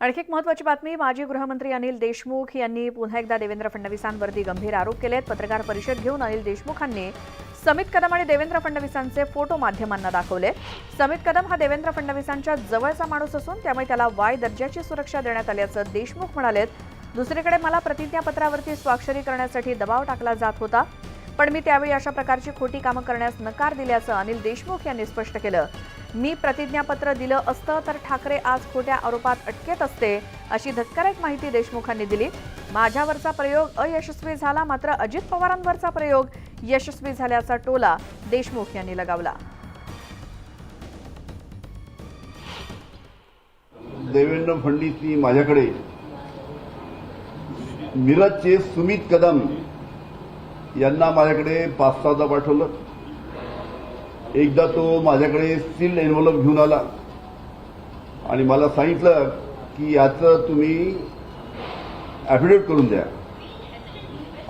आणखी एक महत्वाची बातमी माजी गृहमंत्री अनिल देशमुख यांनी पुन्हा एकदा देवेंद्र फडणवीसांवरती गंभीर आरोप केलेत. पत्रकार परिषद घेऊन अनिल देशमुखांनी समित कदम आणि देवेंद्र फडणवीसांचे फोटो माध्यमांना दाखवले. समित कदम हा देवेंद्र फडणवीसांच्या जवळचा माणूस असून त्यामुळे त्याला वाय दर्जाची सुरक्षा देण्यात आल्याचं देशमुख म्हणालेत. दुसरीकडे मला प्रतिज्ञापत्रावरती स्वाक्षरी करण्यासाठी दबाव टाकला जात होता पण मी त्यावेळी अशा प्रकारची खोटी कामं करण्यास नकार दिल्याचं अनिल देशमुख यांनी स्पष्ट केलं. मी प्रतिज्ञापत्र दिलं असतं तर ठाकरे आज खोट्या आरोपात अटकेत असते अशी धक्कादायक माहिती देशमुखांनी दिली. माझ्यावरचा प्रयोग अयशस्वी झाला मात्र अजित पवारांवरचा प्रयोग यशस्वी झाल्याचा टोला देशमुख यांनी लगावला. देवेंद्र फडणवीसनी माझ्याकडे मिरजचे सुमित कदम यांना माझ्याकडे पाच सहादा पाठवलं. एकदा तो माझ्याकडे सील एन्व्हलप घेऊन आला. आणि मला सांगितलं की याचं तुम्ही ॲफिडेविट करून द्या.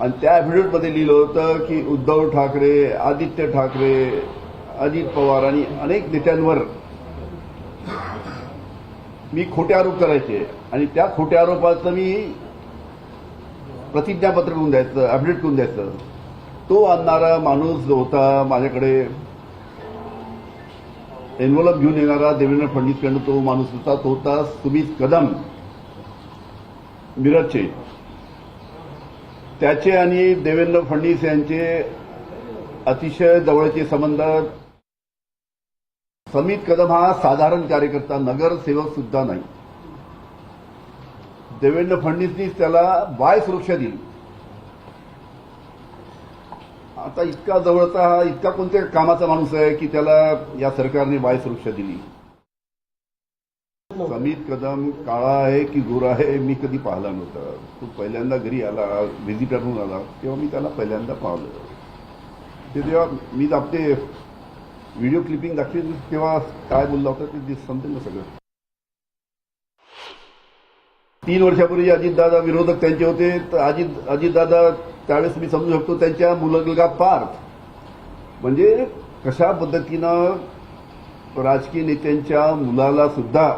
आणि त्या ॲफिडेविटमध्ये लिहिलं होतं की उद्धव ठाकरे आदित्य ठाकरे अजित पवार आणि अनेक नेत्यांवर मी खोटे आरोप करायचे. आणि त्या खोट्या आरोपाचं मी प्रतिज्ञापत्र करून द्यायचं ॲफिडेविट करून द्यायचं. तो आणणारा माणूस जो होता माझ्याकडे एन्व्हलप घेऊन येणारा देवेंद्र फडणवीसकडनं तो माणूस होता तो होता सुमित कदम. मिरजचे. त्याचे आणि देवेंद्र फडणवीस यांचे अतिशय जवळचे संबंध. समित कदम हा साधारण कार्यकर्ता नगरसेवक सुद्धा नाही. देवेंद्र फडणवीसनीच त्याला वाय सुरक्षा दिली. आता इतका जवळचा हा इतका कोणत्या कामाचा माणूस आहे की त्याला या सरकारने वाय सुरक्षा दिली? समित कदम काळा आहे की गोरा आहे मी कधी पाहिला नव्हता. तो पहिल्यांदा घरी आला व्हिजिटर म्हणून आला तेव्हा मी त्याला पहिल्यांदा पाहिलं. ते तेव्हा मी आपले व्हिडिओ क्लिपिंग दाखवेन तेव्हा काय बोलला होता ते दिस- समजेल ना सगळं. तीन वर्षापूर्वी अजितदादा विरोधक त्यांचे होते तर अजित अजितदादा त्यावेळेस मी समजू शकतो त्यांच्या मुलगा पार्थ. म्हणजे कशा पद्धतीनं राजकीय नेत्यांच्या मुलाला सुद्धा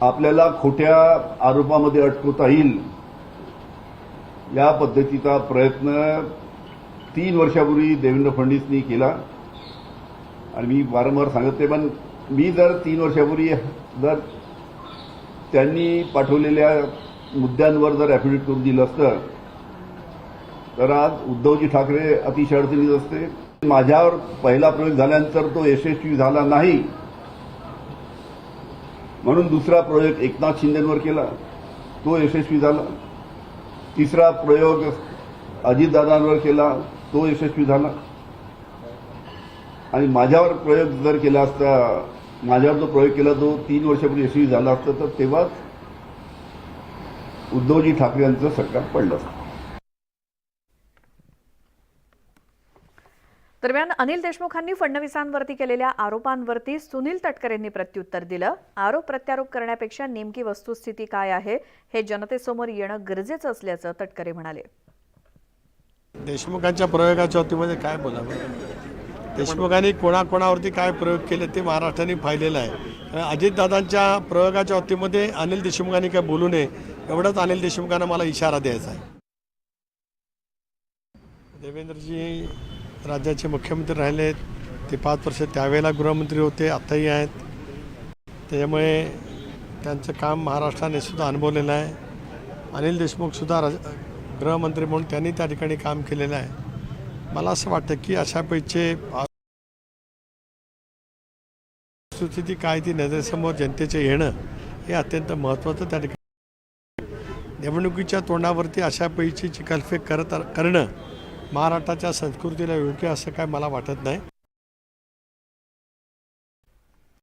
आपल्याला खोट्या आरोपामध्ये अटकवता येईल या पद्धतीचा प्रयत्न तीन वर्षापूर्वी देवेंद्र फडणवीसनी केला. आणि मी वारंवार सांगते पण मी जर तीन वर्षापूर्वी जर त्यांनी पाठवलेल्या मुद्द्यांवर जर ॲफिडेविट करून दिलं असतं तर आज उद्धवजी ठाकरे अतिशय अडचणीत असते. माझ्यावर पहिला प्रयोग झाल्यानंतर तो यशस्वी झाला नाही. म्हणून दुसरा प्रयोग एकनाथ शिंदेवर केला. तो यशस्वी झाला. तिसरा प्रयोग अजितदादांवर केला. तो यशस्वी झाला. आणि माझ्यावर प्रयोग जर केला असता माझ्यावर जो प्रयोग केला तो तीन वर्षापूर्वी यशस्वी झाला असता तर तेव्हाच उद्धवजी ठाकरे यांचं सरकार पडलं. दरम्यान अनिल देशमुखांनी फडणवीसांवरती केलेल्या आरोपांवरती सुनील तटकरेंनी प्रत्युत्तर दिलं. आरोप प्रत्यारोप करण्यापेक्षा नेमकी वस्तुस्थिती काय आहे हे जनतेसमोर येणं गरजेचं असल्याचं तटकरे म्हणाले. देशमुखांच्या प्रयोगाच्या बाबतीमध्ये काय बोलावं? देशमुखांनी कोणाकोणावरती काय प्रयोग केले ते महाराष्ट्राने पाहिलेलं आहे. अजितदादांच्या प्रयोगाच्या बाबतीमध्ये अनिल देशमुखांनी काय बोलू नये एवढंच अनिल देशमुखांना मला इशारा द्यायचा आहे. देवेंद्रजी राज्याचे मुख्यमंत्री राहिले ते पाच वर्ष त्यावेळेला गृहमंत्री होते आत्ताही आहेत. त्याच्यामुळे त्यांचं काम महाराष्ट्राने सुद्धा अनुभवलेलं आहे. अनिल देशमुखसुद्धा राज गृहमंत्री म्हणून त्यांनी त्या ठिकाणी काम केलेलं आहे. मला असं वाटतं की अशा पैसे काय ती नजरेसमोर जनतेचे येणं हे अत्यंत महत्त्वाचं त्या ठिकाणी. निवडणुकीच्या तोंडावरती अशा पैकी चिकलफेक करत करणं महाराष्ट्राच्या संस्कृतीला योग्य असं काय मला वाटत नाही.